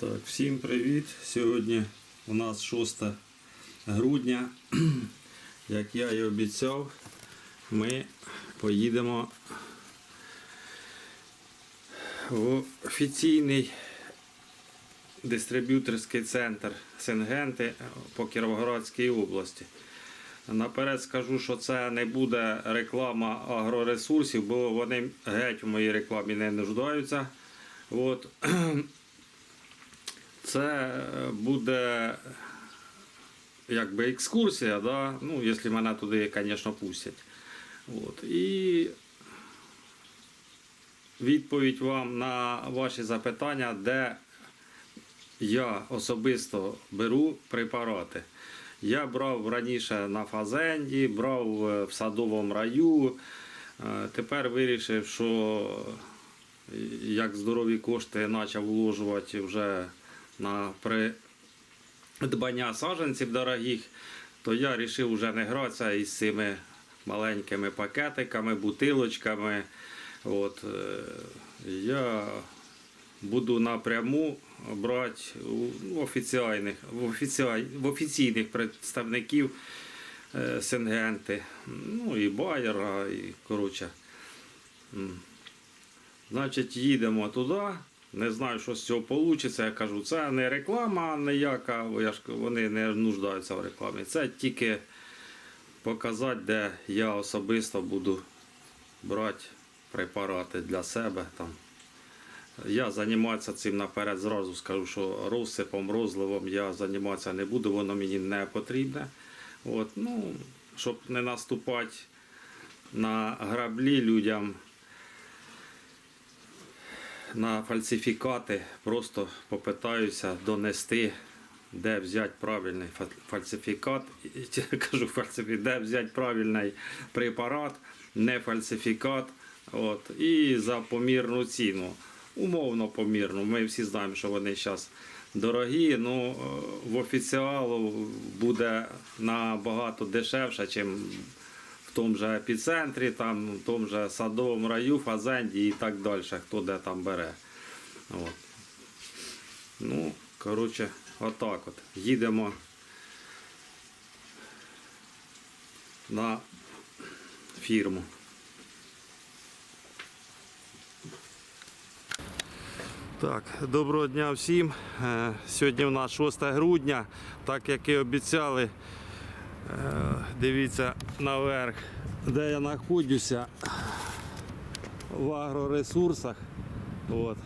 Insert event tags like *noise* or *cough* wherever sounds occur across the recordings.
Так, всім привіт. Сьогодні у нас 6 грудня. *clears throat* Як я і обіцяв, ми поїдемо в офіційний дистриб'юторський центр Сингенти по Кіровоградській області. Наперед скажу, що це не буде реклама агроресурсів, бо вони геть в моїй рекламі не нуждаються. От. *clears throat* Це буде якби екскурсія, да? ну, якщо мене туди, звісно, пустять. От. І відповідь вам на ваші запитання, де я особисто беру препарати. Я брав раніше на фазенді, брав е, в садовому раю. Е, Тепер вирішив, що як здорові кошти почав вложувати вже на придбання саджанців дорогих, то я вирішив вже не гратися із цими маленькими пакетиками, бутилочками. От, е, я буду напряму брати у ну, офіціальних, в, офіційних представників е, Сингенти, ну і Байера, і коротше. Значить, їдемо туди. Не знаю, що з цього вийде. Я кажу, це не реклама ніяка, вони не нуждаються в рекламі. Це тільки показати, де я особисто буду брати препарати для себе. Там. Я займатися цим наперед зразу скажу, що розсипом, розливом я займатися не буду, воно мені не потрібне. От, ну, щоб не наступати на граблі людям на фальсифікати, просто попитаюся донести, де взяти правильний фа- фальсифікат. *laughs* Я кажу де взяти правильний препарат, не фальсифікат. От, і за помірну ціну. Умовно помірну. Ми всі знаємо, що вони зараз дорогі. Ну, е, в офіціалу буде набагато дешевше, ніж тому же епіцентрі, там, в тому же садовому раю, фазенді і так далі, хто де там бере. От. Ну, коротше, отак от. Їдемо на фірму. Так, доброго дня всім. Е, Сьогодні у нас 6 грудня, так як і обіцяли. Е, Дивіться наверх, де я знаходжуся в агроресурсах. От.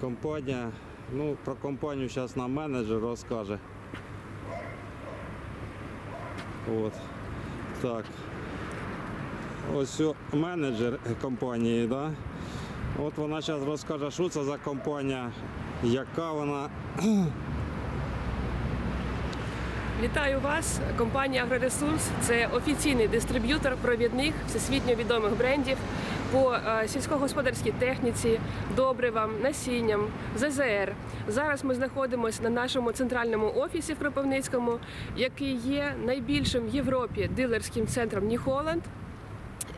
Компанія, ну про компанію зараз нам менеджер розкаже. От. Так. Ось менеджер компанії, да? От вона зараз розкаже, що це за компанія, яка вона. Вітаю вас! Компанія Агроресурс це офіційний дистриб'ютор провідних всесвітньо відомих брендів по е, сільськогосподарській техніці, добривам, насінням, ЗЗР. Зараз ми знаходимося на нашому центральному офісі в Кропивницькому, який є найбільшим в Європі дилерським центром Ніхоланд.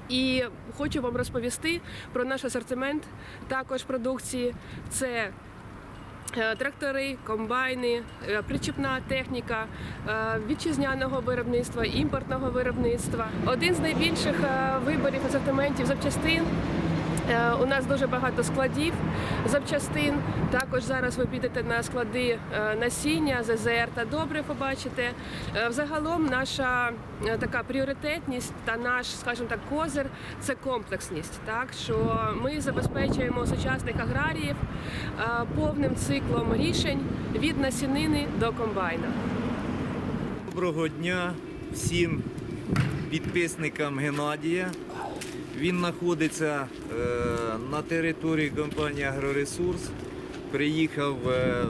І хочу вам розповісти про наш асортимент також продукції. Це Трактори, комбайни, е, причіпна техніка е, вітчизняного виробництва, імпортного виробництва. Один з найбільших е, виборів асортиментів запчастин. Е, У нас дуже багато складів запчастин. Також зараз ви підете на склади е, насіння, ЗЗР та добрив побачите. Е, Взагалом наша така пріоритетність та наш, скажімо так, козир це комплексність. Так що ми забезпечуємо сучасних аграріїв повним циклом рішень від насінини до комбайна. Доброго дня всім підписникам Геннадія. Він знаходиться е, на території компанії Агроресурс. Приїхав, е,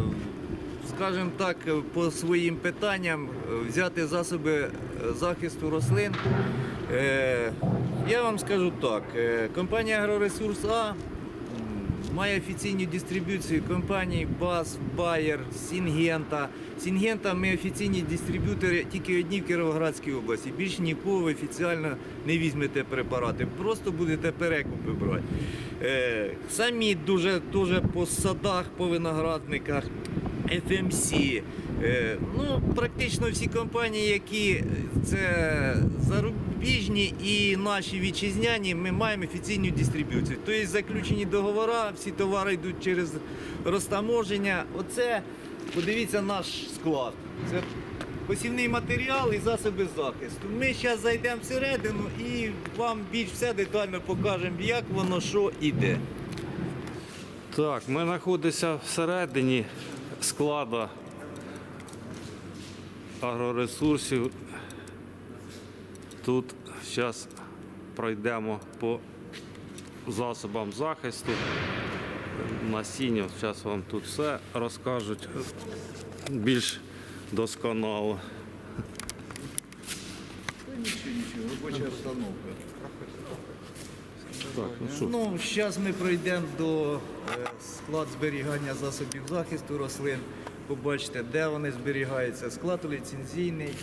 скажімо так, по своїм питанням е, взяти засоби захисту рослин. Я вам скажу так, компанія Агроресурс А має офіційну дистриб'юцію компаній БАС, Bayer, Сінгента. Сінгента ми офіційні дистриб'ютори тільки одні в Кіровоградській області. Більш нікого ви офіціально не візьмете препарати. Просто будете перекупи брати. Е, самі дуже, дуже по садах, по виноградниках, FMC. Е, ну, практично всі компанії, які це зарубіжні і наші вітчизняні, ми маємо офіційну дистриб'юцію. Тобто заключені договори, всі товари йдуть через розтаможення. Оце, подивіться, наш склад. Це посівний матеріал і засоби захисту. Ми зараз зайдемо всередину і вам більш все детально покажемо, як воно що іде. Так, ми знаходимося всередині складу агроресурсів. Тут зараз пройдемо по засобам захисту. Насіння, зараз вам тут все розкажуть більш досконало. Нічого, нічого, робоча обстановка. Так, ну що? Ну, зараз ми пройдемо до е, склад зберігання засобів захисту рослин. Побачите, де вони зберігаються. Склад ліцензійний,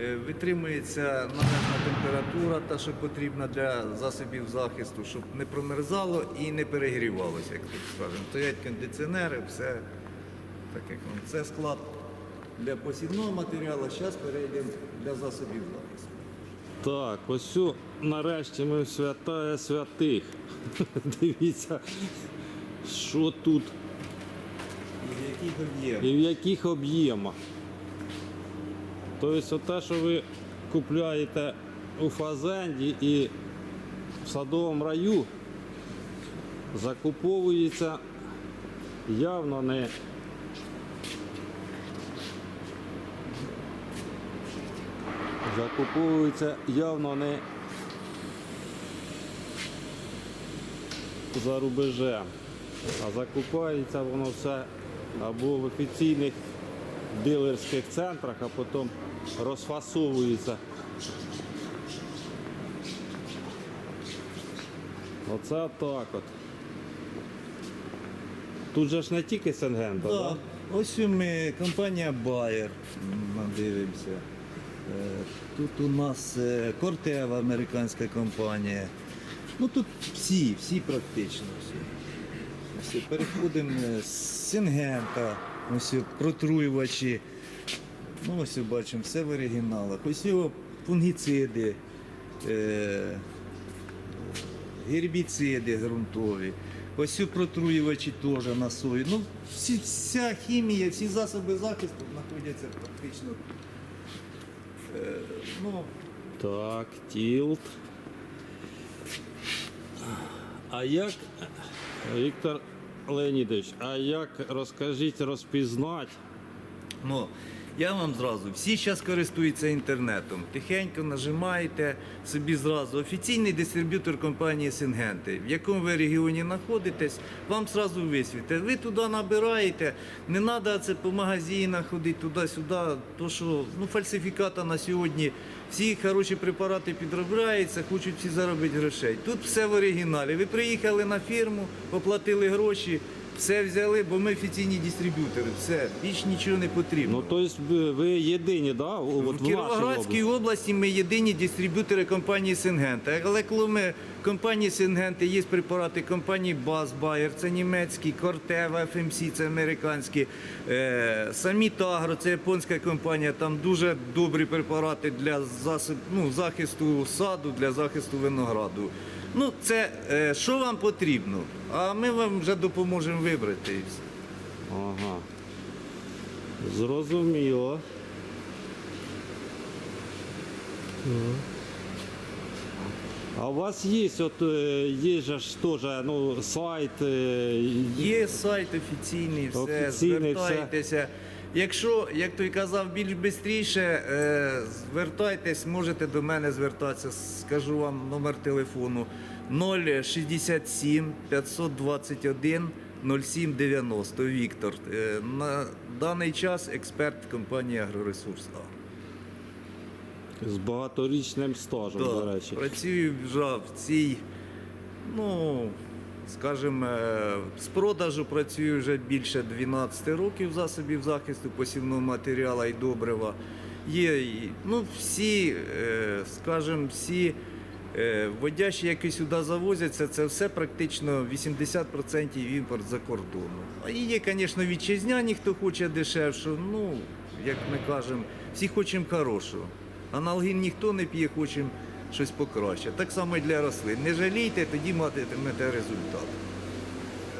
е, витримується належна температура, та що потрібна для засобів захисту, щоб не промерзало і не перегрівалося, як так скажемо. Стоять кондиціонери, все так як воно. Це склад для посівного матеріалу. Зараз перейдемо для засобів захисту. Так, ось нарешті ми в святая святих. *laughs* Дивіться, що тут І в яких об'ємах. і в яких об'ємах. Тобто, те, що ви купляєте у фазенді і в садовому раю, закуповується явно не закуповується явно не за рубежем, а закупається воно все або в офіційних дилерських центрах, а потім розфасовується. Оце так от. Тут же ж не тільки Сенгента, Да. так? Ось ми компанія Bayer, дивимося. Е, Тут у нас Corteva, американська компанія. Ну тут всі, всі практично всі. Переходимо е, з Сингента, ось протруювачі. Ну, ось бачимо, все в оригіналах. Ось його фунгіциди, е, гербіциди ґрунтові. Ось протруювачі теж на сою. Ну, всі, вся хімія, всі засоби захисту знаходяться практично. Ну, Так, тілт. А як, Віктор Леонідович, а як розкажіть, розпізнати? Ну, я вам зразу, всі зараз користуються інтернетом. Тихенько нажимаєте собі зразу офіційний дистриб'ютор компанії Сингенти, в якому ви регіоні знаходитесь, вам зразу висвіте. Ви туди набираєте, не треба це по магазинах ходити туди-сюди, то що ну, фальсифіката на сьогодні. Всі хороші препарати підробляються, хочуть всі заробити грошей. Тут все в оригіналі. Ви приїхали на фірму, оплатили гроші, все взяли, бо ми офіційні дистриб'ютори. Все, більш нічого не потрібно. Ну, тобто ви- єдині, да? От В в нашій Кіровоградській області? області ми єдині дистриб'ютори компанії Сингента. Але коли ми компанії Сингента є препарати компанії Bayer, це німецькі, Кортева, FMC, це американські, е, самі Тагро, це японська компанія. Там дуже добрі препарати для засоб, ну, захисту саду, для захисту винограду. Ну, це е, що вам потрібно, а ми вам вже допоможемо вибрати. і все. Ага. Зрозуміло. А у вас є, от е, є же ж теж ну, сайт. е, Є сайт офіційний, все, Офіційний, все. звертайтеся. Якщо, як той казав, більш швидше, е, звертайтесь, можете до мене звертатися, скажу вам номер телефону 067 521 0790. Віктор. Е, на даний час експерт компанії Агроресурс. А. З багаторічним стажем, до речі. Працюю вже в цій, ну, скажімо, е, з продажу працюю вже більше 12 років засобів захисту посівного матеріалу і добрива. Є, ну, всі, е, скажімо, всі Е, Водящі, які сюди завозяться, це все практично 80% імпорт за кордону. А є, звісно, вітчизняні, хто хоче дешевше. Ну, як ми кажемо, всі хочемо хорошого. Аналгін ніхто не п'є, хочемо щось покраще. Так само і для рослин. Не жалійте, тоді матимете результат.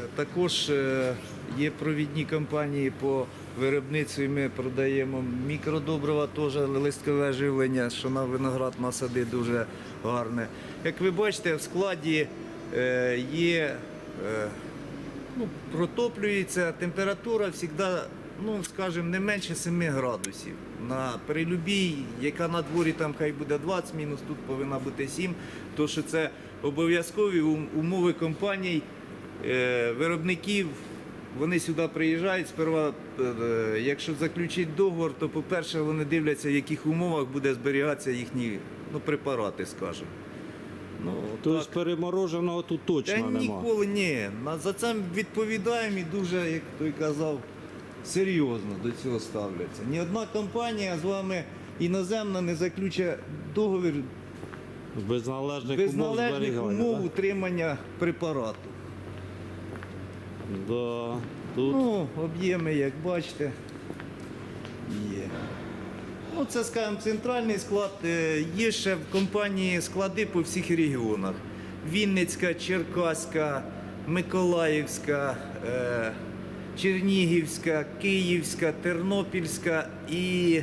Е, Також е, є провідні компанії по виробництву. Ми продаємо мікродобрива, теж листкове живлення, що на виноград насади дуже гарне. Як ви бачите, в складі е, є ну, протоплюється температура завжди, ну, скажімо, не менше 7 градусів. На при любій, яка на дворі там хай буде 20 мінус, тут повинна бути 7, тому що це обов'язкові умови компаній, е, виробників. Вони сюди приїжджають. Сперва, е, е, якщо заключити договор, то по-перше, вони дивляться, в яких умовах буде зберігатися їхні ну, препарати, скажімо. Ну, Тобто так. перемороженого тут точно Та нема. ніколи ні. За це відповідаємо і дуже, як той казав, серйозно до цього ставляться. Ні одна компанія з вами іноземна не заключить договір Без належних без умов належних умов да? утримання препарату. Да. Тут Ну, об'єми, як бачите, є. Ну, це, скажімо, центральний склад. Е, Є ще в компанії склади по всіх регіонах. Вінницька, Черкаська, Миколаївська, е, Чернігівська, Київська, Тернопільська і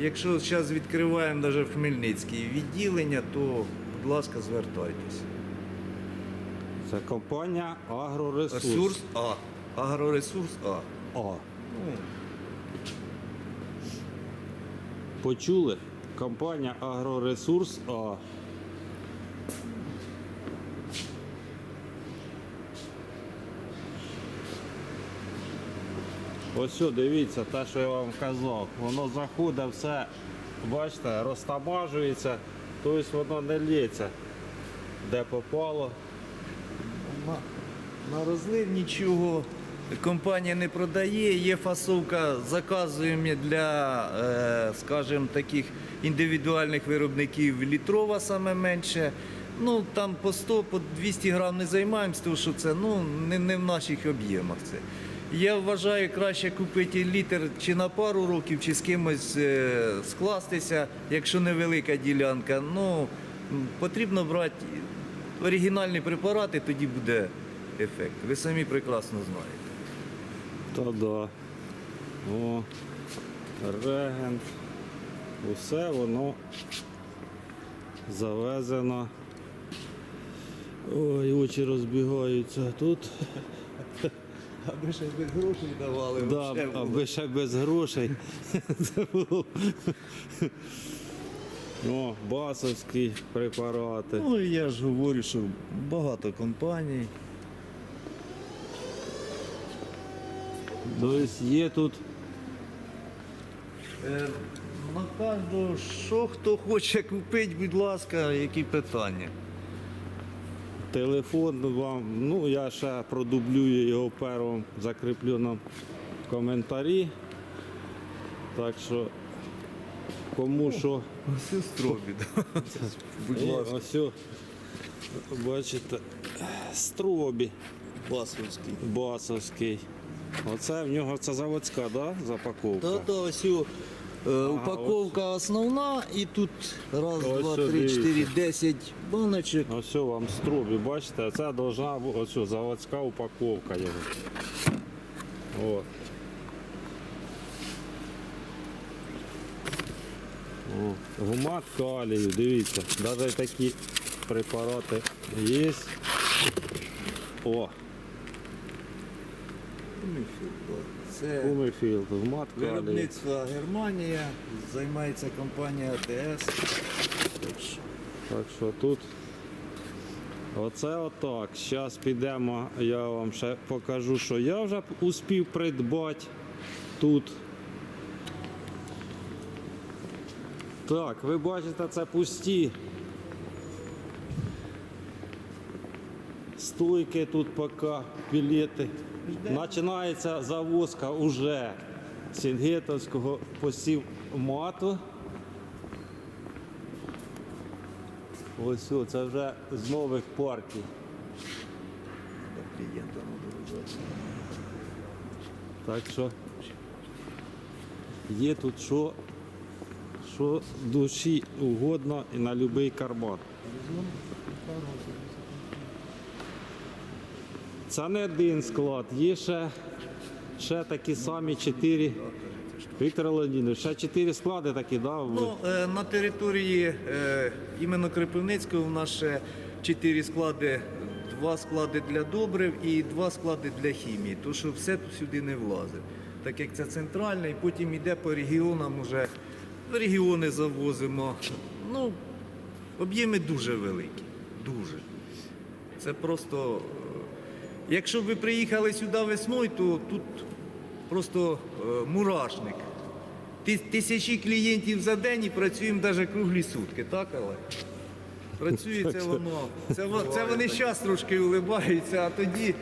якщо зараз відкриваємо навіть в Хмельницькій відділення, то, будь ласка, звертайтеся. це компанія Агроресурс. Ресурс А. Агроресурс А. А. Ну, Почули? Компанія Агроресурс А. Ось дивіться, те, що я вам казав, воно заходить все, бачите, розтамажується, тобто воно не лється, де попало. На, на розлив нічого компанія не продає. Є фасовка, заказуємо для, е, скажімо, таких індивідуальних виробників літрова саме менше. Ну там по 100, по 200 грам не займаємося, тому що це ну, не, не в наших об'ємах. Це. Я вважаю, краще купити літр чи на пару років, чи з кимось е, скластися, якщо невелика ділянка. Ну, потрібно брати оригінальні препарати, тоді буде ефект. Ви самі прекрасно знаєте. Та да. О, регент. Усе воно завезено. Ой, очі розбігаються тут. *laughs* Аби ще без грошей давали, Да, аби ще без грошей. О, басовські препарати. Ну я ж говорю, що багато компаній. Тобто є тут Е, на кожного, що хто хоче купити, будь ласка, які питання. Телефон вам. Ну, я ще продублюю його первим, закріплю нам в коментарі. Так що кому що. Ось стробі. *laughs* Будь І ласка. Ось, бачите, стробі Басовський. басовський. Оце в нього це заводська, да, запаковка? Та, та, ось упаковка основна і тут раз, Ось два, сюди. три, чотири, десять баночок. Ось вам стробі, бачите, це должна бути ось заводська упаковка його. От. О, гумат калію, дивіться, навіть такі препарати є. О, Це Кумерфілд, гумат калію. виробництво Германія, займається компанія АТС. Так що тут. Оце отак. Зараз підемо, я вам ще покажу, що я вже успів придбати тут. Так, ви бачите, це пусті. Стойки тут поки, білети. Починається завозка уже Сінгетовського посів мату. Ось це вже з нових партій. Так що є тут що, що душі угодно і на будь-який карман. Це не один склад, є ще, ще такі самі чотири. Віктор Леонідович, ще чотири склади такі, да? Ну, е, на території е, іменно Кропивницького у нас ще чотири склади, два склади для добрив і два склади для хімії. То що все тут сюди не влазить. Так як це центральне, і потім йде по регіонам уже в регіони завозимо. Ну, об'єми дуже великі. Дуже. Це просто. Якщо б ви приїхали сюди весною, то тут просто е, мурашник. Тисячі клієнтів за день і працюємо навіть круглі сутки, так, але? Працює це воно. Це, це вони зараз трошки улибаються, а тоді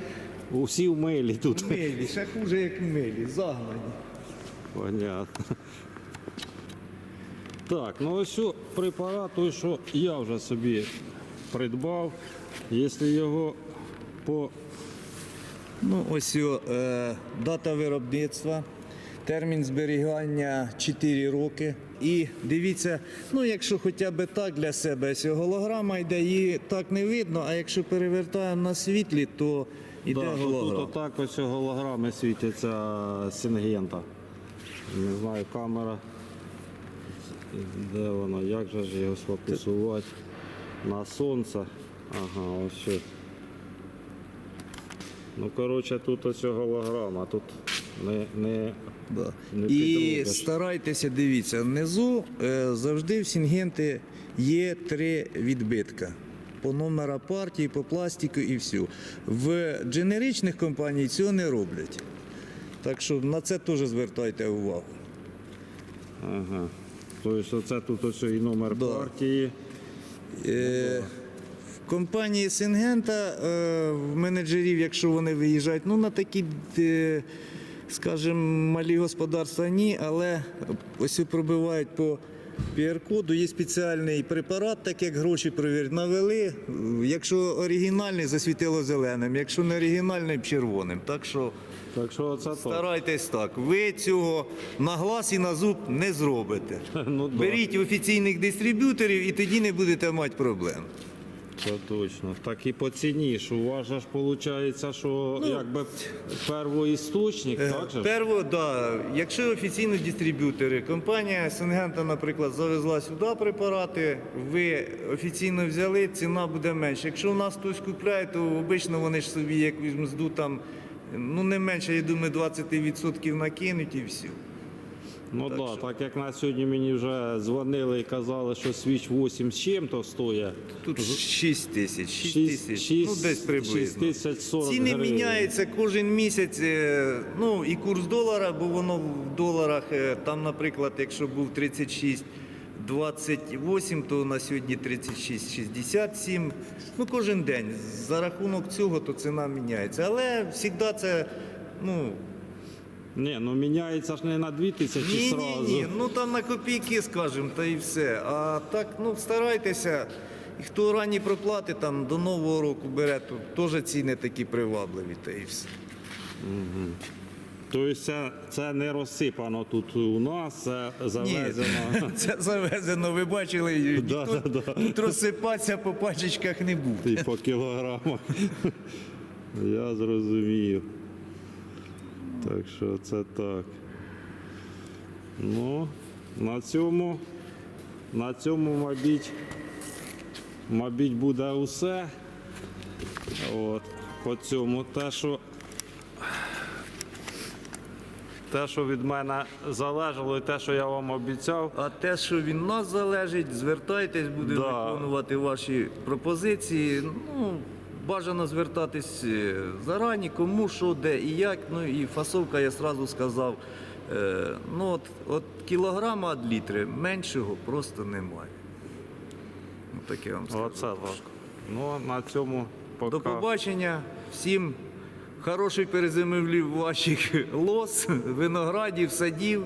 Усі в милі тут. милі, ще хуже, як в милі, загнані. Понятно. Так, ну ось препарат, той, що я вже собі придбав. Якщо його по Ну, ось е, дата виробництва, термін зберігання 4 роки. І дивіться, ну якщо хоча б так для себе, ось голограма йде, її так не видно, а якщо перевертаємо на світлі, то йде да, тут голограма. отак ось голограми світяться Сінгента. Не знаю, камера. Де вона? Як же ж його сфокусувати? На сонце. Ага, ось. Ну, коротше, тут ось голограма, тут не, не Да. Не І старайтеся, дивіться, внизу е, завжди в Сінгенти є три відбитка. По номера партії, по пластику і все. В дженеричних компаній цього не роблять. Так що на це теж звертайте увагу. Ага. Тобто оце тут ось і номер Да. партії. Е, в компанії Сингента в менеджерів, якщо вони виїжджають, ну на такі, е, скажімо, малі господарства ні, але ось пробивають по QR-коду. Є спеціальний препарат, так як гроші перевірять. Навели. Якщо оригінальний, засвітило зеленим, якщо не оригінальний червоним. Так що Так що то. старайтесь так. Ви цього на глаз і на зуб не зробите. *laughs* Ну, да. Беріть офіційних дистриб'юторів і тоді не будете мати проблем. Це точно. Так і по ціні, що у вас же ж виходить, що якби первоісточник, так же? Перво, да, якщо офіційно дистриб'ютори, компанія Сингента, наприклад, завезла сюди препарати, ви офіційно взяли, ціна буде менша. Якщо у нас хтось купляє, то обично вони ж собі якусь мзду там, ну не менше, я думаю, 20% накинуть і все. Ну так, да, так як на сьогодні мені вже дзвонили і казали, що свіч 8 з чим-то стоїть. Тут 6 тисяч, 6 Шість- тисяч, ну десь приблизно. 6 тисяч 40 Ціни гривень. міняються кожен місяць. е, Ну і курс долара, бо воно в доларах. е, Там, наприклад, якщо був 36. 28, то на сьогодні 36,67. Ну, кожен день. За рахунок цього то ціна міняється. Але завжди це, ну, Ні, ну міняється ж не на 2 тисячі ні, сразу. ні, ні. Ну там на копійки, скажімо, та і все. А так, ну старайтеся. І хто ранні проплати там до Нового року бере, то теж ціни такі привабливі, та і все. Тобто це, це не розсипано тут у нас, це завезено. *laughs* Це завезено, ви бачили, *laughs* Да, ніхто да, да. тут розсипатися по пачечках не буде. І по кілограмах. *laughs* Я зрозумів. Так що це так. Ну, на цьому, на цьому, мабуть, мабуть, буде усе. От, по цьому те, що. Те, що від мене залежало, і те, що я вам обіцяв, А те, що від нас залежить, звертайтесь, будемо Да. виконувати ваші пропозиції. Ну, бажано звертатись е, зарані, кому що, де і як. Ну і фасовка, я сразу сказав. е, Ну, от, от кілограма від літри меншого просто немає. Ну, таке вам скажу. оце так. Ну, на цьому поки. До побачення. Всім хороших перезимівлів ваших лос, виноградів, садів.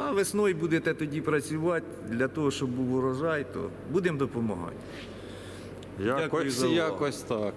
А весною будете тоді працювати для того, щоб був урожай, то будемо допомагати. Якось, якось так.